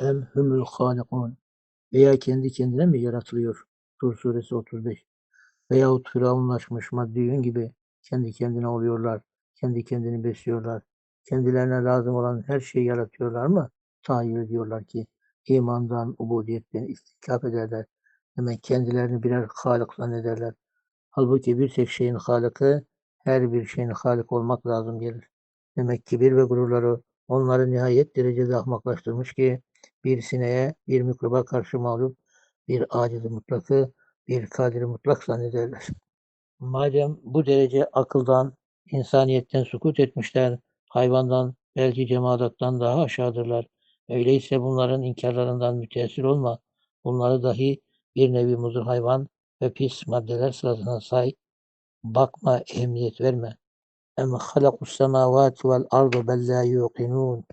Em humul halikun. Veya kendi kendine mi yaratılıyor? Tur suresi 35. Veyahut firavunlaşmış maddiyün gibi kendi kendine oluyorlar. Kendi kendini besliyorlar. Kendilerine lazım olan her şeyi yaratıyorlar mı? Tahayyül ediyorlar ki imandan, ubudiyetten istikap ederler. Demek kendilerini birer halik zannederler. Halbuki bir tek şeyin halıkı her bir şeyin halik olmak lazım gelir. Demek kibir ve gururları onları nihayet derecede ahmaklaştırmış ki bir sineye, bir mikroba karşı mağlup, bir acizi mutlakı, bir kadiri mutlak zannederler. Madem bu derece akıldan, insaniyetten sukut etmişler, hayvandan, belki cemaattan daha aşağıdırlar. Öyleyse bunların inkarlarından müteessir olma. Bunları dahi bir nevi muzur hayvan ve pis maddeler sırasına say. Bakma, ehemmiyet verme. Semavati vel ardı bel la yuqinun.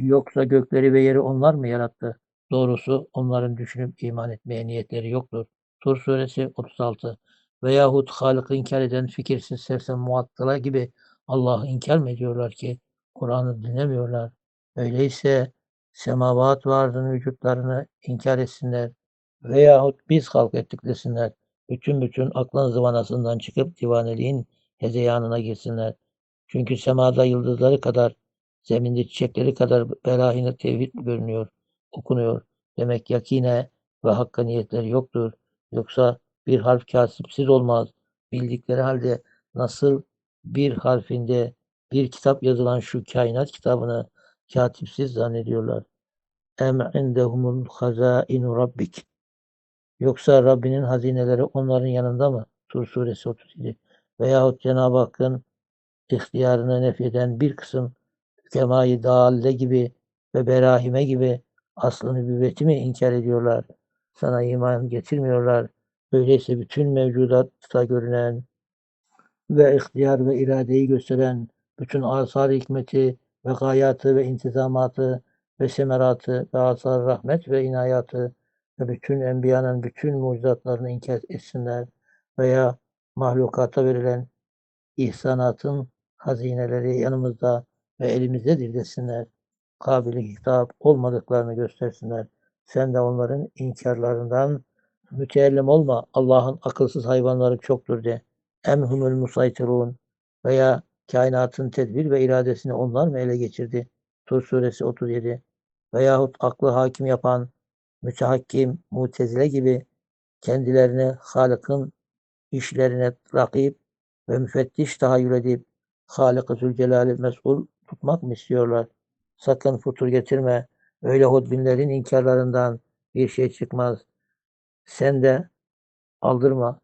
Yoksa gökleri ve yeri onlar mı yarattı? Doğrusu onların düşünüp iman etmeye niyetleri yoktur. Tur suresi 36. Veyahut Halık'ı inkar eden fikirsiz sersem muattıla gibi Allah'ı inkar mı ediyorlar ki Kur'an'ı dinlemiyorlar? Öyleyse semavat ve arzın vücutlarını inkar etsinler. Veyahut biz halk ettik desinler. Bütün bütün aklın zıvanasından çıkıp divaneliğin hezeyanına girsinler. Çünkü semada yıldızları kadar, zeminde çiçekleri kadar berahine tevhid görünüyor, okunuyor. Demek yakine ve hakkaniyetleri yoktur. Yoksa bir harf kasipsiz olmaz. Bildikleri halde nasıl bir harfinde bir kitap yazılan şu kainat kitabını katipsiz zannediyorlar. Em indehumul hazainu rabbik. Yoksa Rabbinin hazineleri onların yanında mı? Tur suresi 37. Veyahut Cenab-ı Hakk'ın ihtiyarını nefyeden bir kısım kemayı dâlle gibi ve berahime gibi aslını nübüvveti mi inkar ediyorlar? Sana iman getirmiyorlar. Öyleyse bütün mevcudatta görünen ve ihtiyar ve iradeyi gösteren bütün asar hikmeti ve gayatı ve intizamatı ve semeratı ve asar rahmet ve inayatı ve bütün enbiyanın bütün mucizatlarını inkar etsinler veya mahlukata verilen ihsanatın hazineleri yanımızda ve elimizdedir desinler. Kabili hitap olmadıklarını göstersinler. Sen de onların inkarlarından müteellim olma. Allah'ın akılsız hayvanları çoktur de. Emhumul musaytirun veya kainatın tedbir ve iradesini onlar mı ele geçirdi? Tur suresi 37 veyahut aklı hakim yapan mütehakkim, mutezile gibi kendilerini Halık'ın işlerine rakip ve müfettiş tahayyül edip Halık-ı Zülcelal'i mesul tutmak mı istiyorlar? Sakın futur getirme. Öyle hodbinlerin inkarlarından bir şey çıkmaz. Sen de aldırma.